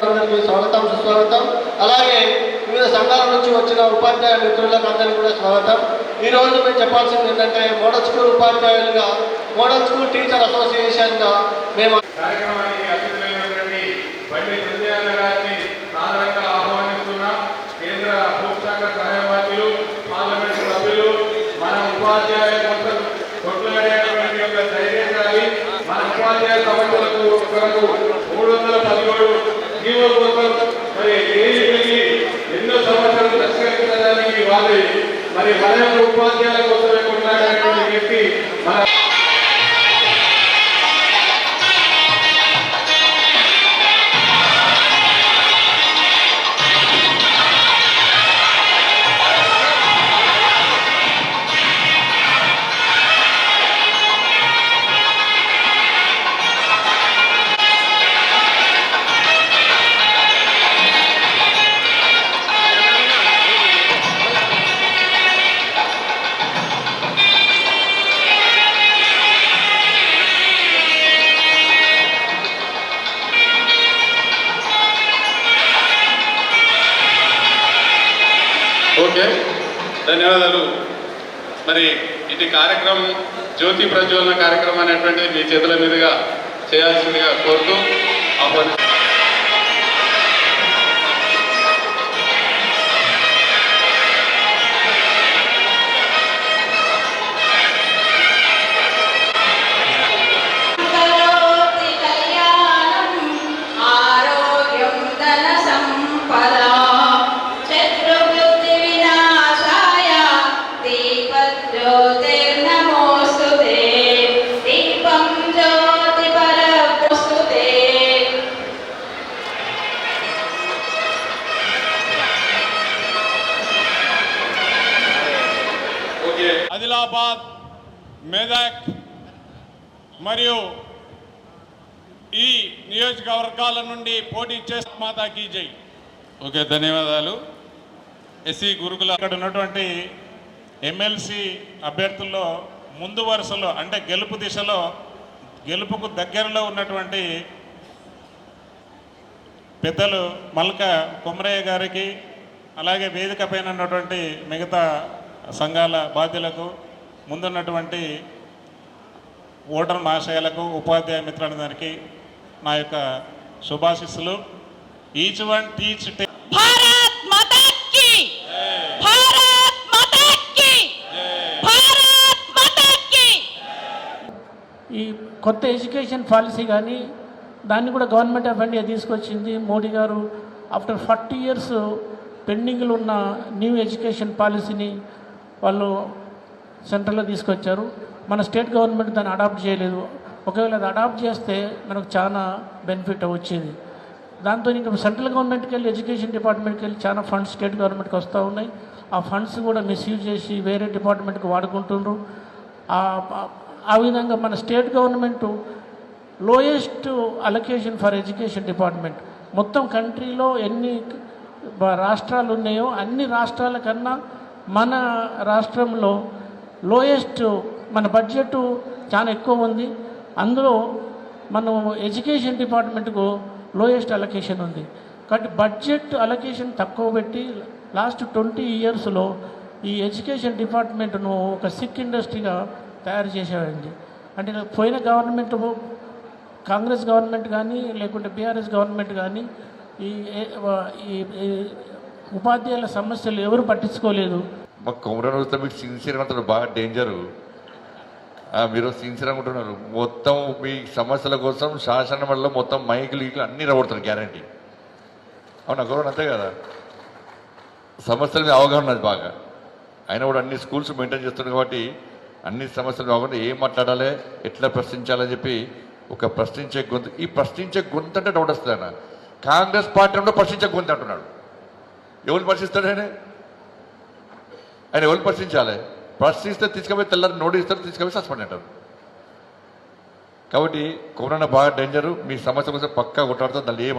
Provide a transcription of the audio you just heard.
మిత్రులందరికీ స్వాగతం సుస్వాగతం. అలాగే వివిధ సంఘాల నుంచి వచ్చిన ఉపాధ్యాయ మిత్రులకు అందరికీ కూడా స్వాగతం. ఈ రోజు మేము చెప్పాల్సింది ఏంటంటే మోడల్ స్కూల్ ఉపాధ్యాయులుగా మోడల్ స్కూల్ టీచర్ అసోసియేషన్గా మేము కార్యక్రమానికి కేంద్ర మన ఉపాధ్యాయ కోసం యొక్క మన సమస్యలకు మూడు వందల పదిహేడు జీవో కోసం మరి దేశంలోకి ఎన్నో సమస్యలు పరిష్కరించడానికి వారి మరి మన ఉపాధ్యాయుల కోసమే కొట్లాడారని చెప్పి మన ఓకే ధన్యవాదాలు. మరి ఇది కార్యక్రమం జ్యోతి ప్రజ్వలన కార్యక్రమం అనేటువంటిది మీ చేతుల మీదుగా చేయాల్సిందిగా కోరుతూ ఆహ్వాని మెదక్ మరియు ఈ నియోజకవర్గాల నుండి పోటీ చేసి మాతాకి జై. ఓకే ధన్యవాదాలు. ఎస్సీ గురుకుల ఇక్కడ ఉన్నటువంటి ఎమ్మెల్సీ అభ్యర్థుల్లో ముందు వరుసలో అంటే గెలుపు దిశలో గెలుపుకు దగ్గరలో ఉన్నటువంటి పెద్దలు మల్క కుమరయ్య గారికి అలాగే వేదిక పైన ఉన్నటువంటి మిగతా సంఘాల బాధ్యులకు ముందున్నటువంటి ఓటర్ మహాశయాలకు ఉపాధ్యాయ మిత్రులందరికీ నా యొక్క శుభాశిస్సులు. Each one teach Bharat Mata key Bharat Mata కీ భారత్ మాతా కీ ఈ కొత్త ఎడ్యుకేషన్ పాలసీ కానీ దాన్ని కూడా గవర్నమెంట్ ఆఫ్ ఇండియా తీసుకొచ్చింది మోడీ గారు. ఆఫ్టర్ ఫార్టీ ఇయర్స్ పెండింగ్లో ఉన్న న్యూ ఎడ్యుకేషన్ పాలసీని వాళ్ళు సెంట్రల్లో తీసుకొచ్చారు. మన స్టేట్ గవర్నమెంట్ దాన్ని అడాప్ట్ చేయలేదు. ఒకవేళ అది అడాప్ట్ చేస్తే మనకు చాలా బెనిఫిట్ వచ్చేది. దాంతో ఇంకా సెంట్రల్ గవర్నమెంట్కి వెళ్ళి ఎడ్యుకేషన్ డిపార్ట్మెంట్కి వెళ్ళి చాలా ఫండ్స్ స్టేట్ గవర్నమెంట్కి వస్తూ ఉన్నాయి. ఆ ఫండ్స్ కూడా మిస్యూజ్ చేసి వేరే డిపార్ట్మెంట్కి వాడుకుంటున్నారు ఆ- విధంగా మన state government lowest allocation for education department. మొత్తం కంట్రీలో ఎన్ని రాష్ట్రాలు ఉన్నాయో అన్ని రాష్ట్రాల కన్నా మన రాష్ట్రంలో లోయెస్ట్ మన బడ్జెట్ చాలా ఎక్కువ ఉంది. అందులో మనం ఎడ్యుకేషన్ డిపార్ట్మెంట్కు లోయెస్ట్ అలొకేషన్ ఉంది. కాబట్టి బడ్జెట్ అలొకేషన్ తక్కువ పెట్టి లాస్ట్ ట్వంటీ ఇయర్స్లో ఈ ఎడ్యుకేషన్ డిపార్ట్మెంట్ను ఒక సిక్ ఇండస్ట్రీగా తయారు చేసేవాడి అంటే పోయిన గవర్నమెంట్ కాంగ్రెస్ గవర్నమెంట్ కానీ లేకుంటే బీఆర్ఎస్ గవర్నమెంట్ కానీ ఈ ఈ ఉపాధ్యాయుల సమస్యలు ఎవరు పట్టించుకోలేదు. మా కుమరన్ వస్తే మీకు సిన్సియర్ అంటారు బాగా డేంజరు మీరు సిన్సియర్ అనుకుంటున్నారు మొత్తం మీ సమస్యల కోసం శాసన వల్ల మొత్తం మైకులు ఇట్లు అన్నీ రాబడుతారు గ్యారంటీ అవునా గౌరవం అంతే కదా? సమస్యల మీద అవగాహన ఉన్నది బాగా. అయినా కూడా అన్ని స్కూల్స్ మెయింటైన్ చేస్తున్నారు కాబట్టి అన్ని సమస్యలు కాకుండా ఏం మాట్లాడాలి ఎట్లా ప్రశ్నించాలని చెప్పి ఒక ప్రశ్నించే గొంతు. ఈ ప్రశ్నించే గొంతు అంటే డౌట్ వస్తుంది కాంగ్రెస్ పార్టీ ప్రశ్నించే గొంతు అంటున్నాడు. ఎవరు ప్రశ్నిస్తాడు ఆయన ఎవరు ప్రశ్నించాలి? ప్రశ్నిస్తే తీసుకుపోయి తెల్లారి నోటీస్ ఇస్తారు తీసుకుపోయి సస్పెండ్ అంటారు. కాబట్టి కరోనా బాగా డేంజరు మీ సమస్య కోసం పక్కా కొట్టాడుతుంది దాన్ని ఏం